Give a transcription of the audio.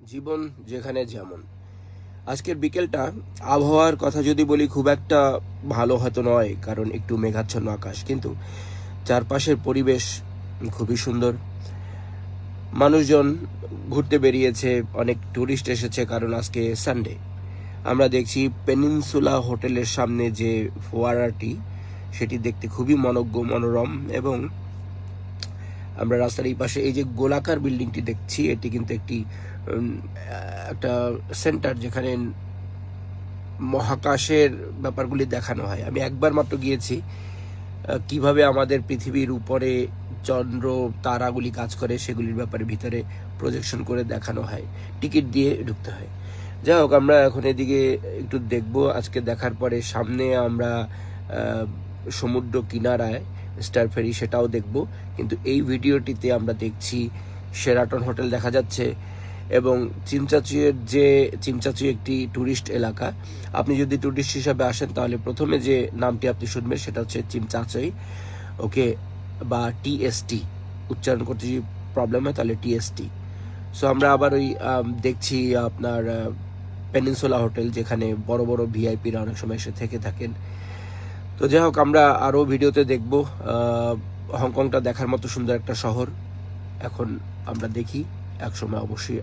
জীবন যেখানে যেমন। আজকের বিকেলটা আবহাওয়ার কথা যদি বলি, খুব একটা ভালো হয়তো নয়, কারণ একটু মেঘাচ্ছন্ন আকাশ। কিন্তু চারপাশের পরিবেশ খুবই সুন্দর। মানুষজন ঘুরতে বেরিয়েছে, অনেক টুরিস্ট এসেছে, কারণ আজকে সানডে আমরা দেখছি পেনিনসুলা হোটেলের সামনে যে ফোয়ারাটি, সেটি দেখতে খুবই মনোজ্ঞ, মনোরম এবং আমরা রাস্তার এই পাশে এই যে গোলাকার বিল্ডিংটি দেখছি, এটি কিন্তু একটি একটা সেন্টার যেখানে মহাকাশের ব্যাপারগুলি দেখানো হয়। আমি একবার মাত্র গিয়েছি কীভাবে আমাদের পৃথিবীর উপরে চন্দ্র, তারাগুলি কাজ করে সেগুলির ব্যাপারে ভিতরে প্রজেকশন করে দেখানো হয়, টিকিট দিয়ে ঢুকতে হয়। যাই হোক, আমরা এখন এদিকে একটু দেখব। আজকে দেখার পরে সামনে আমরা সমুদ্র কিনারায় স্টার ফেরি সেটাও দেখব। কিন্তু এই ভিডিওটিতে আমরা দেখছি সেরাটন হোটেল দেখা যাচ্ছে এবং চিমচাচুয়ের যে চিমচাচুই একটি ট্যুরিস্ট এলাকা, আপনি যদি ট্যুরিস্ট হিসাবে আসেন তাহলে প্রথমে যে নামটি আপনি শুনবেন সেটা হচ্ছে চিমচাচই ওকে, বা টিএসটি উচ্চারণ করতে যদি প্রবলেম হয় তাহলে টিএসটি সো আমরা আবার ওই দেখছি আপনার পেনিনসোলা হোটেল যেখানে বড় বড় ভিআইপিরা অনেক সময় এসে থেকে থাকেন। তো যাই হোক, আমরা আরও ভিডিওতে দেখব হংকংটা দেখার মতো সুন্দর একটা শহর। এখন আমরা দেখি, একসময় অবশ্যই